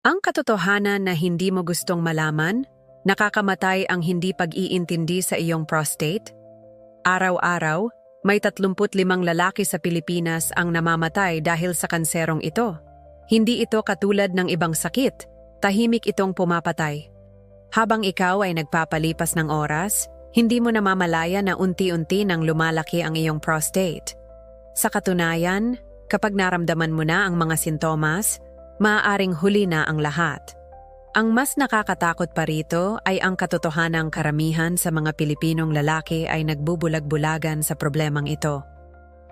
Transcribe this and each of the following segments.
Ang katotohanan na hindi mo gustong malaman, nakakamatay ang hindi pag-iintindi sa iyong prostate. Araw-araw, may 35 lalaki sa Pilipinas ang namamatay dahil sa kanserong ito. Hindi ito katulad ng ibang sakit, tahimik itong pumapatay. Habang ikaw ay nagpapalipas ng oras, hindi mo namamalaya na unti-unti nang lumalaki ang iyong prostate. Sa katunayan, kapag naramdaman mo na ang mga sintomas, maaaring huli na ang lahat. Ang mas nakakatakot pa rito ay ang katotohanang karamihan sa mga Pilipinong lalaki ay nagbubulag-bulagan sa problemang ito.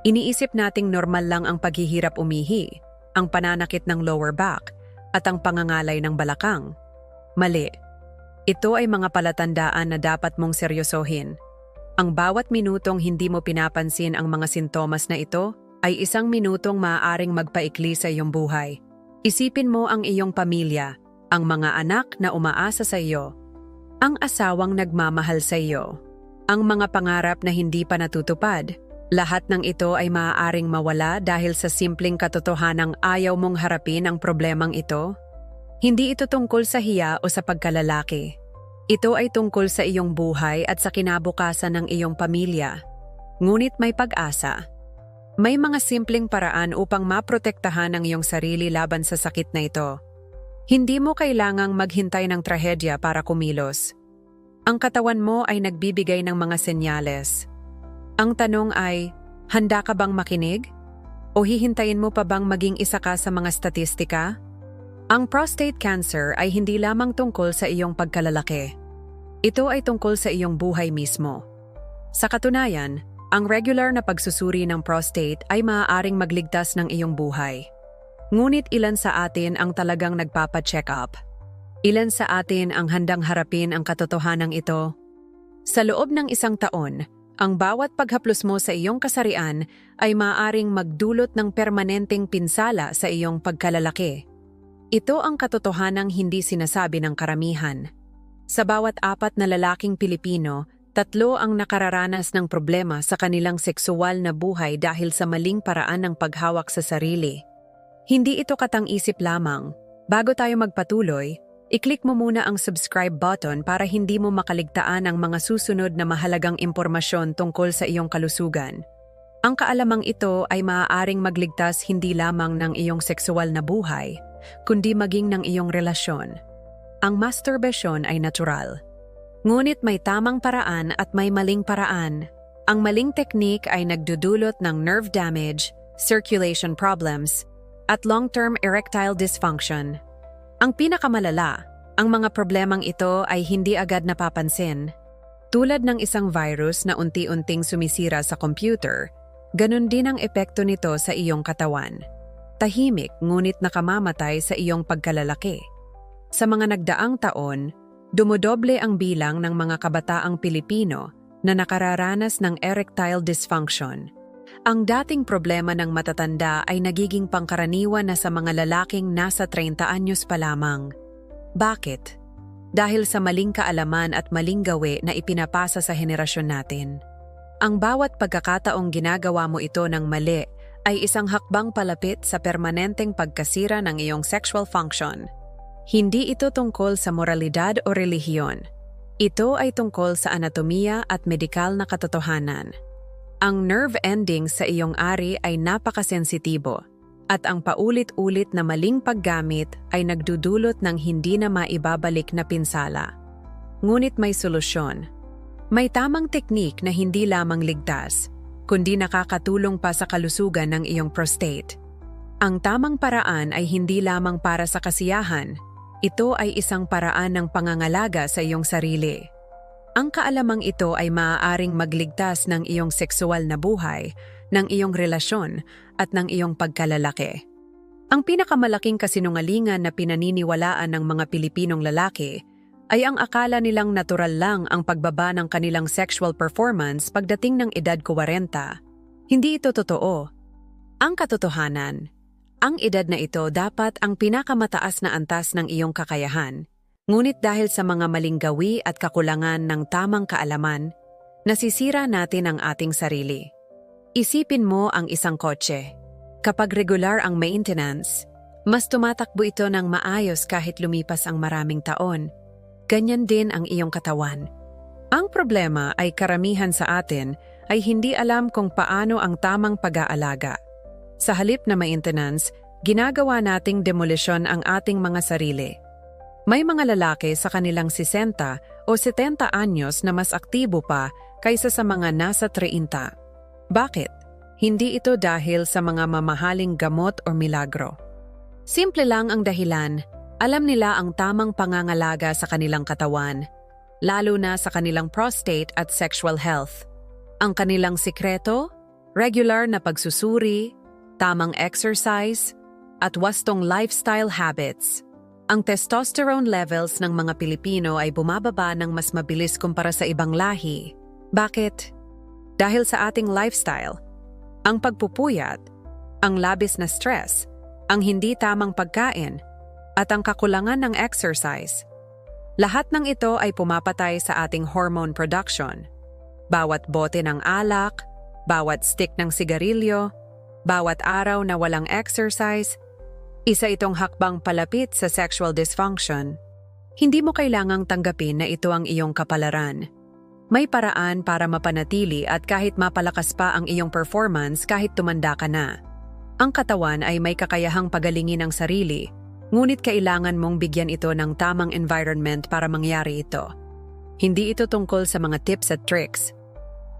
Iniisip nating normal lang ang paghihirap umihi, ang pananakit ng lower back, at ang pangangalay ng balakang. Mali. Ito ay mga palatandaan na dapat mong seryosohin. Ang bawat minutong hindi mo pinapansin ang mga sintomas na ito ay isang minutong maaaring magpaikli sa iyong buhay. Isipin mo ang iyong pamilya, ang mga anak na umaasa sa iyo, ang asawang nagmamahal sa iyo, ang mga pangarap na hindi pa natutupad. Lahat ng ito ay maaaring mawala dahil sa simpleng katotohanang ayaw mong harapin ang problemang ito hindi ito tungkol sa hiya o sa pagkalalaki. Ito ay tungkol sa iyong buhay at sa kinabukasan ng iyong pamilya. Ngunit may pag-asa. May mga simpleng paraan upang maprotektahan ang iyong sarili laban sa sakit na ito. Hindi mo kailangang maghintay ng trahedya para kumilos. Ang katawan mo ay nagbibigay ng mga senyales. Ang tanong ay, handa ka bang makinig? O hihintayin mo pa bang maging isa ka sa mga statistika? Ang prostate cancer ay hindi lamang tungkol sa iyong pagkalalaki. Ito ay tungkol sa iyong buhay mismo. Sa katunayan, ang regular na pagsusuri ng prostate ay maaaring magligtas ng iyong buhay. Ngunit ilan sa atin ang talagang nagpapa-check up? Ilan sa atin ang handang harapin ang katotohanan ito? Sa loob ng isang taon, ang bawat paghaplos mo sa iyong kasarian ay maaaring magdulot ng permanenteng pinsala sa iyong pagkalalaki. Ito ang katotohanang hindi sinasabi ng karamihan. Sa bawat apat na lalaking Pilipino, tatlo ang nakararanas ng problema sa kanilang seksual na buhay dahil sa maling paraan ng paghawak sa sarili. Hindi ito katang-isip lamang. Bago tayo magpatuloy, i-click mo muna ang subscribe button para hindi mo makaligtaan ang mga susunod na mahalagang impormasyon tungkol sa iyong kalusugan. Ang kaalamang ito ay maaaring magligtas hindi lamang ng iyong seksual na buhay, kundi maging ng iyong relasyon. Ang masturbasyon ay natural. Ngunit may tamang paraan at may maling paraan. Ang maling teknik ay nagdudulot ng nerve damage, circulation problems, at long-term erectile dysfunction. Ang pinakamalala, ang mga problemang ito ay hindi agad napapansin. Tulad ng isang virus na unti-unting sumisira sa computer, ganun din ang epekto nito sa iyong katawan tahimik ngunit nakamamatay sa iyong pagkalalaki. Sa mga nagdaang taon, dumodoble ang bilang ng mga kabataang Pilipino na nakararanas ng erectile dysfunction. Ang dating problema ng matatanda ay nagiging pangkaraniwan na sa mga lalaking nasa 30 anyos pa lamang. Bakit? Dahil sa maling kaalaman at maling gawi na ipinapasa sa henerasyon natin. Ang bawat pagkakataong ginagawa mo ito ng mali ay isang hakbang palapit sa permanenteng pagkasira ng iyong sexual function. Hindi ito tungkol sa moralidad o relihiyon. Ito ay tungkol sa anatomiya at medikal na katotohanan. Ang nerve endings sa iyong ari ay napakasensitibo at ang paulit-ulit na maling paggamit ay nagdudulot ng hindi na maibabalik na pinsala. Ngunit may solusyon. May tamang teknik na hindi lamang ligtas, kundi nakakatulong pa sa kalusugan ng iyong prostate. Ang tamang paraan ay hindi lamang para sa kasiyahan, ito ay isang paraan ng pangangalaga sa iyong sarili. Ang kaalamang ito ay maaaring magligtas ng iyong sexual na buhay, ng iyong relasyon, at ng iyong pagkalalaki. Ang pinakamalaking kasinungalingan na pinaniniwalaan ng mga Pilipinong lalaki ay ang akala nilang natural lang ang pagbaba ng kanilang sexual performance pagdating ng edad 40. Hindi ito totoo. Ang katotohanan, ang edad na ito dapat ang pinakamataas na antas ng iyong kakayahan. Ngunit dahil sa mga maling gawi at kakulangan ng tamang kaalaman, nasisira natin ang ating sarili. Isipin mo ang isang kotse. Kapag regular ang maintenance, Mas tumatakbo ito ng maayos kahit lumipas ang maraming taon. Ganyan din ang iyong katawan. Ang problema ay karamihan sa atin ay hindi alam kung paano ang tamang pag-aalaga. Sa halip na maintenance, ginagawa nating demolisyon ang ating mga sarili. May mga lalaki sa kanilang 60 o 70 anyos na mas aktibo pa kaysa sa mga nasa 30. Bakit? Hindi ito dahil sa mga mamahaling gamot o milagro. Simple lang ang dahilan, alam nila ang tamang pangangalaga sa kanilang katawan, lalo na sa kanilang prostate at sexual health. Ang kanilang sikreto? Regular na pagsusuri, tamang exercise, at wastong lifestyle habits. Ang testosterone levels ng mga Pilipino ay bumababa ng mas mabilis kumpara sa ibang lahi. Bakit? Dahil sa ating lifestyle, ang pagpupuyat, ang labis na stress, ang hindi tamang pagkain, at ang kakulangan ng exercise. Lahat ng ito ay pumapatay sa ating hormone production. Bawat bote ng alak, bawat stick ng sigarilyo, bawat araw na walang exercise, isa itong hakbang palapit sa sexual dysfunction. Hindi mo kailangang tanggapin na ito ang iyong kapalaran. May paraan para mapanatili at kahit mapalakas pa ang iyong performance kahit tumanda ka na. Ang katawan ay may kakayahang pagalingin ang sarili, ngunit kailangan mong bigyan ito ng tamang environment para mangyari ito. Hindi ito tungkol sa mga tips at tricks.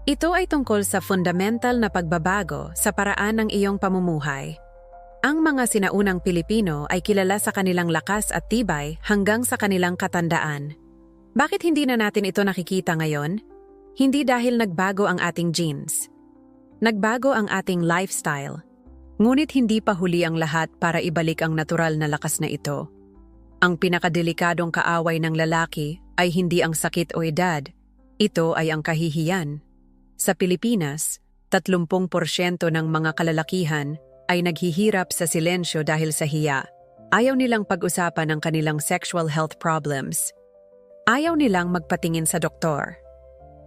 Ito ay tungkol sa fundamental na pagbabago sa paraan ng iyong pamumuhay. Ang mga sinaunang Pilipino ay kilala sa kanilang lakas at tibay hanggang sa kanilang katandaan. Bakit hindi na natin ito nakikita ngayon? Hindi dahil nagbago ang ating genes. Nagbago ang ating lifestyle. Ngunit hindi pa huli ang lahat para ibalik ang natural na lakas na ito. Ang pinakadelikadong kaaway ng lalaki ay hindi ang sakit o edad. Ito ay ang kahihiyan. Sa Pilipinas, 30% ng mga kalalakihan ay naghihirap sa silensyo dahil sa hiya. Ayaw nilang pag-usapan ang kanilang sexual health problems. Ayaw nilang magpatingin sa doktor.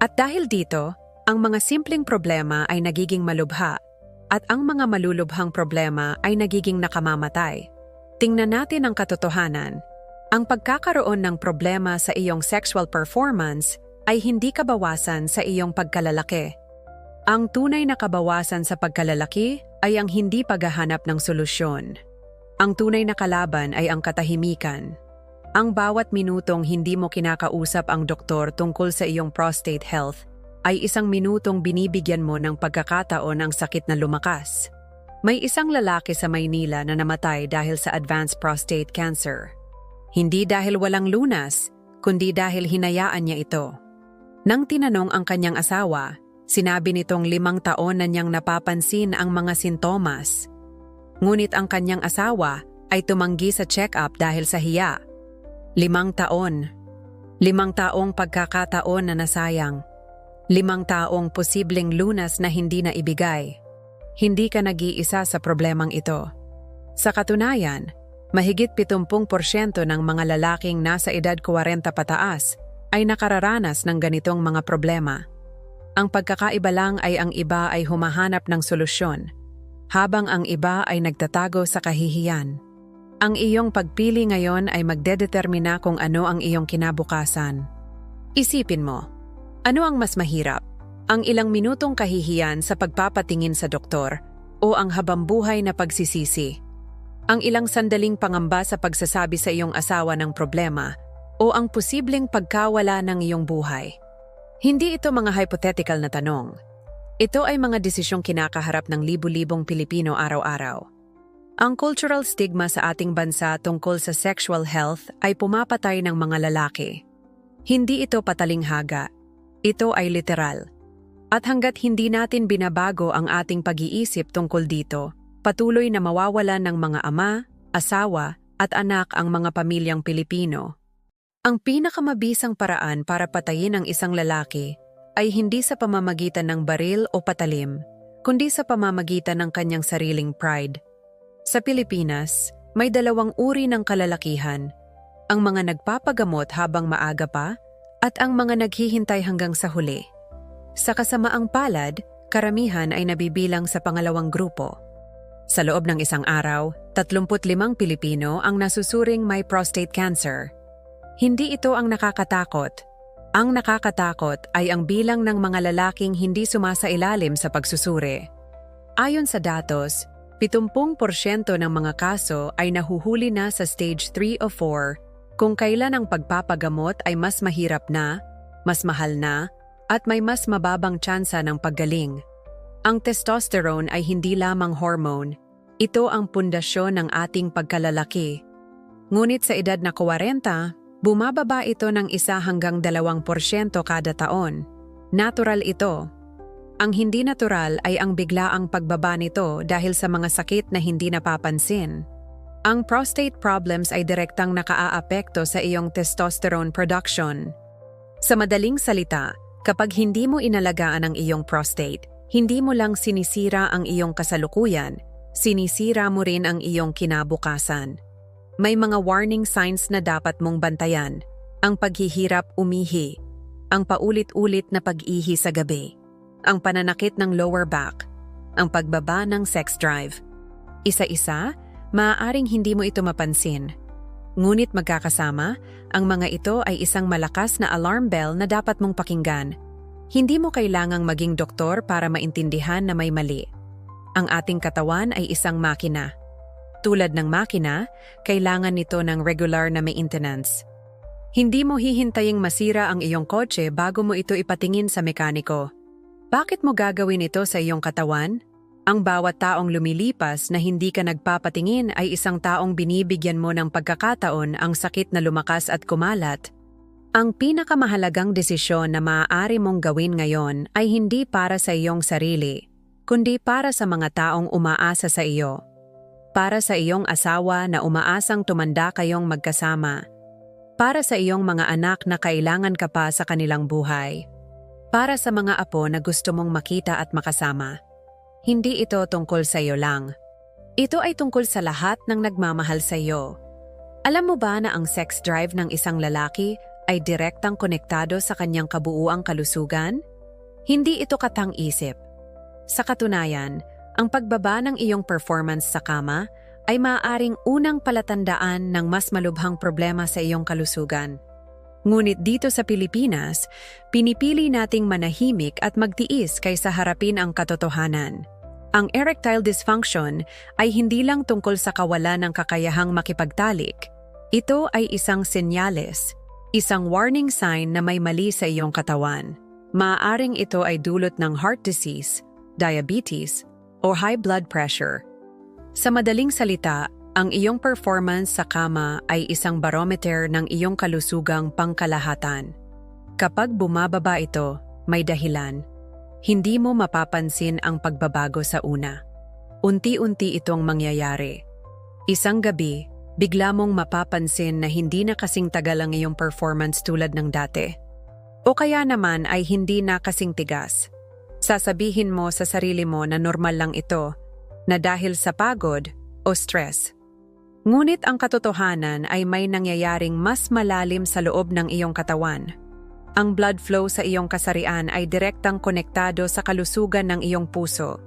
At dahil dito, ang mga simpleng problema ay nagiging malubha at ang mga malulubhang problema ay nagiging nakamamatay. Tingnan natin ang katotohanan. Ang pagkakaroon ng problema sa iyong sexual performance ay hindi kabawasan sa iyong pagkalalaki. Ang tunay na kabawasan sa pagkalalaki ay ang hindi paghahanap ng solusyon. Ang tunay na kalaban ay ang katahimikan. Ang bawat minutong hindi mo kinakausap ang doktor tungkol sa iyong prostate health ay isang minutong binibigyan mo ng pagkakataon ang sakit na lumakas. May isang lalaki sa Maynila na namatay dahil sa advanced prostate cancer. Hindi dahil walang lunas, kundi dahil hinayaan niya ito. Nang tinanong ang kanyang asawa, Sinabi nitong limang taon na niyang napapansin ang mga sintomas. Ngunit ang kanyang asawa ay tumanggi sa check-up dahil sa hiya. Limang taon. Limang taong pagkakataon na nasayang. Limang taong posibleng lunas na hindi na ibigay. Hindi ka nag-iisa sa problemang ito. Sa katunayan, mahigit 70% ng mga lalaking nasa edad 40 pataas ay nakararanas ng ganitong mga problema. Ang pagkakaiba lang ay ang iba ay humahanap ng solusyon, habang ang iba ay nagtatago sa kahihiyan. Ang iyong pagpili ngayon ay magdedetermina kung ano ang iyong kinabukasan. Isipin mo, ano ang mas mahirap? Ang ilang minutong kahihiyan sa pagpapatingin sa doktor o ang habambuhay na pagsisisi? Ang ilang sandaling pangamba sa pagsasabi sa iyong asawa ng problema o ang posibleng pagkawala ng iyong buhay? Hindi ito mga hypothetical na tanong. Ito ay mga desisyong kinakaharap ng libu-libong Pilipino araw-araw. Ang cultural stigma sa ating bansa tungkol sa sexual health ay pumapatay ng mga lalaki. Hindi ito patalinghaga. Ito ay literal. At hanggat hindi natin binabago ang ating pag-iisip tungkol dito, patuloy na mawawalan ng mga ama, asawa, at anak ang mga pamilyang Pilipino ang pinakamabisang paraan para patayin ang isang lalaki ay hindi sa pamamagitan ng baril o patalim, kundi sa pamamagitan ng kanyang sariling pride. Sa Pilipinas, may dalawang uri ng kalalakihan, ang mga nagpapagamot habang maaga pa at ang mga naghihintay hanggang sa huli. Sa kasamaang palad, karamihan ay nabibilang sa pangalawang grupo. Sa loob ng isang araw, 35 Pilipino ang nasusuring may prostate cancer. Hindi ito ang nakakatakot. Ang nakakatakot ay ang bilang ng mga lalaking hindi sumasailalim sa pagsusuri. Ayon sa datos, 70% ng mga kaso ay nahuhuli na sa stage 3 o 4 kung kailan ang pagpapagamot ay mas mahirap na, mas mahal na, at may mas mababang tsansa ng paggaling. Ang testosterone ay hindi lamang hormone, ito ang pundasyon ng ating pagkalalaki. Ngunit sa edad na 40, bumababa ito ng isa hanggang 2% kada taon. Natural ito. Ang hindi natural ay ang biglaang pagbaba nito dahil sa mga sakit na hindi napapansin. Ang prostate problems ay direktang nakaaapekto sa iyong testosterone production. Sa madaling salita, kapag hindi mo inalagaan ang iyong prostate, hindi mo lang sinisira ang iyong kasalukuyan, sinisira mo rin ang iyong kinabukasan. May mga warning signs na dapat mong bantayan. Ang paghihirap umihi, ang paulit-ulit na pag-ihi sa gabi, ang pananakit ng lower back, ang pagbaba ng sex drive. Isa-isa, maaaring hindi mo ito mapansin. Ngunit magkakasama, ang mga ito ay isang malakas na alarm bell na dapat mong pakinggan. Hindi mo kailangang maging doktor para maintindihan na may mali. Ang ating katawan ay isang makina. Tulad ng makina, kailangan nito ng regular na maintenance. Hindi mo hihintaying masira ang iyong kotse bago mo ito ipatingin sa mekaniko. Bakit mo gagawin ito sa iyong katawan? Ang bawat taong lumilipas na hindi ka nagpapatingin ay isang taong binibigyan mo ng pagkakataon ang sakit na lumakas at kumalat. Ang pinakamahalagang desisyon na maaari mong gawin ngayon ay hindi para sa iyong sarili, kundi para sa mga taong umaasa sa iyo. Para sa iyong asawa na umaasang tumanda kayong magkasama. Para sa iyong mga anak na kailangan ka pa sa kanilang buhay para sa mga apo na gusto mong makita at makasama. Hindi ito tungkol sa iyo lang. Ito ay tungkol sa lahat ng nagmamahal sa iyo. Alam mo ba na ang sex drive ng isang lalaki ay direktang konektado sa kanyang kabuuang kalusugan? Hindi ito katang-isip. Sa katunayan, ang pagbaba ng iyong performance sa kama ay maaaring unang palatandaan ng mas malubhang problema sa iyong kalusugan. Ngunit dito sa Pilipinas, pinipili nating manahimik at magtiis kaysa harapin ang katotohanan. Ang erectile dysfunction ay hindi lang tungkol sa kawalan ng kakayahang makipagtalik. Ito ay isang senyales, isang warning sign na may mali sa iyong katawan. Maaaring ito ay dulot ng heart disease, diabetes, o high blood pressure. Sa madaling salita, ang iyong performance sa kama ay isang barometer ng iyong kalusugang pangkalahatan. Kapag bumababa ito, may dahilan. Hindi mo mapapansin ang pagbabago sa una. Unti-unti itong mangyayari. Isang gabi, bigla mong mapapansin na hindi na kasing tagal ang iyong performance tulad ng dati. O kaya naman ay hindi na kasing tigas. Sasabihin mo sa sarili mo na normal lang ito, na dahil sa pagod o stress. Ngunit ang katotohanan ay may nangyayaring mas malalim sa loob ng iyong katawan. Ang blood flow sa iyong kasarian ay direktang konektado sa kalusugan ng iyong puso.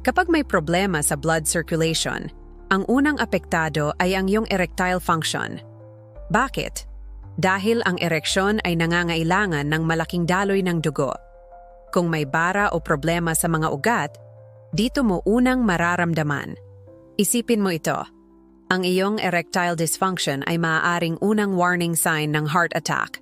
Kapag may problema sa blood circulation, ang unang apektado ay ang iyong erectile function. Bakit? Dahil ang ereksyon ay nangangailangan ng malaking daloy ng dugo. Kung may bara o problema sa mga ugat, dito mo unang mararamdaman. Isipin mo ito ang iyong erectile dysfunction ay maaaring unang warning sign ng heart attack.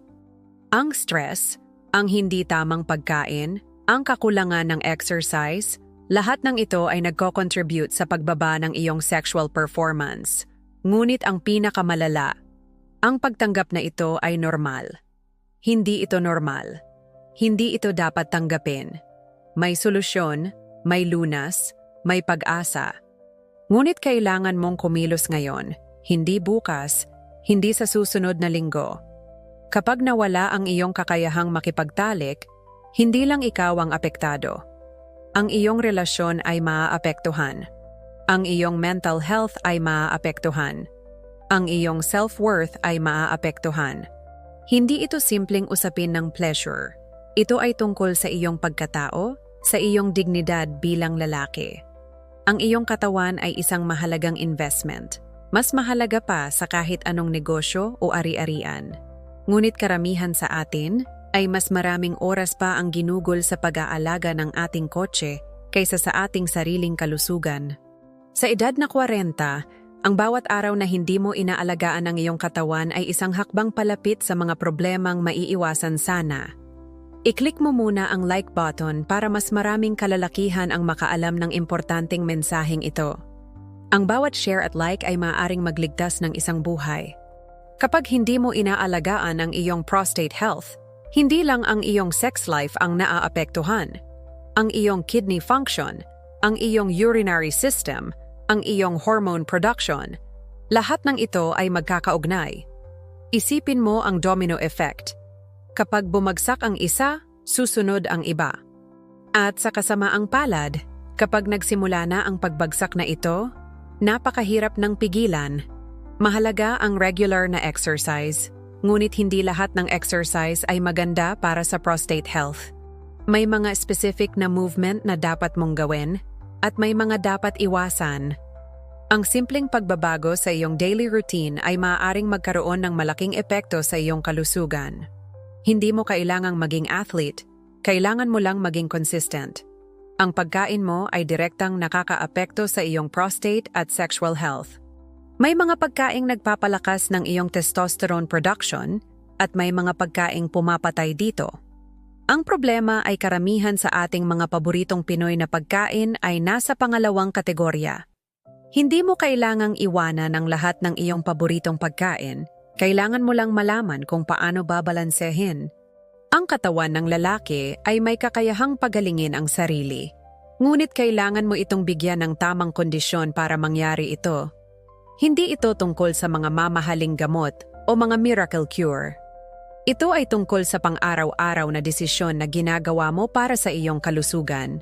Ang stress, ang hindi tamang pagkain, ang kakulangan ng exercise, lahat ng ito ay nagko-contribute sa pagbaba ng iyong sexual performance. Ngunit ang pinakamalala, ang pagtanggap na ito ay normal. Hindi ito normal. Hindi ito dapat tanggapin. May solusyon, may lunas, may pag-asa. Ngunit kailangan mong kumilos ngayon, hindi bukas, hindi sa susunod na linggo. Kapag nawala ang iyong kakayahang makipagtalik, hindi lang ikaw ang apektado. Ang iyong relasyon ay maaapektuhan. Ang iyong mental health ay maaapektuhan. Ang iyong self-worth ay maaapektuhan. Hindi ito simpleng usapin ng pleasure. Ito ay tungkol sa iyong pagkatao, sa iyong dignidad bilang lalaki. Ang iyong katawan ay isang mahalagang investment. Mas mahalaga pa sa kahit anong negosyo o ari-arian. Ngunit karamihan sa atin ay mas maraming oras pa ang ginugol sa pag-aalaga ng ating kotse kaysa sa ating sariling kalusugan. Sa edad na 40, ang bawat araw na hindi mo inaalagaan ang iyong katawan ay isang hakbang palapit sa mga problemang maiiwasan sana. I-click mo muna ang like button para mas maraming kalalakihan ang makaalam ng importanteng mensaheng ito. Ang bawat share at like ay maaaring magligtas ng isang buhay. Kapag hindi mo inaalagaan ang iyong prostate health, hindi lang ang iyong sex life ang naaapektuhan. Ang iyong kidney function, ang iyong urinary system, ang iyong hormone production, lahat ng ito ay magkakaugnay. Isipin mo ang domino effect. Kapag bumagsak ang isa, susunod ang iba. At sa kasamaang palad, kapag nagsimula na ang pagbagsak na ito, napakahirap ng pigilan. Mahalaga ang regular na exercise, ngunit hindi lahat ng exercise ay maganda para sa prostate health. May mga specific na movement na dapat mong gawin at may mga dapat iwasan. Ang simpleng pagbabago sa iyong daily routine ay maaaring magkaroon ng malaking epekto sa iyong kalusugan. Hindi mo kailangang maging athlete, kailangan mo lang maging consistent. Ang pagkain mo ay direktang nakakaapekto sa iyong prostate at sexual health. May mga pagkaing nagpapalakas ng iyong testosterone production at may mga pagkaing pumapatay dito. Ang problema ay karamihan sa ating mga paboritong Pinoy na pagkain ay nasa pangalawang kategorya. Hindi mo kailangang iwanan ang lahat ng iyong paboritong pagkain, kailangan mo lang malaman kung paano babalansehin. Ang katawan ng lalaki ay may kakayahang pagalingin ang sarili. Ngunit kailangan mo itong bigyan ng tamang kondisyon para mangyari ito. Hindi ito tungkol sa mga mamahaling gamot o mga miracle cure. Ito ay tungkol sa pang-araw-araw na desisyon na ginagawa mo para sa iyong kalusugan.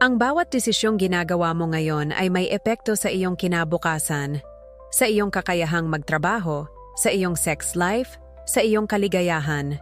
Ang bawat desisyong ginagawa mo ngayon ay may epekto sa iyong kinabukasan, sa iyong kakayahang magtrabaho, sa iyong sex life, sa iyong kaligayahan.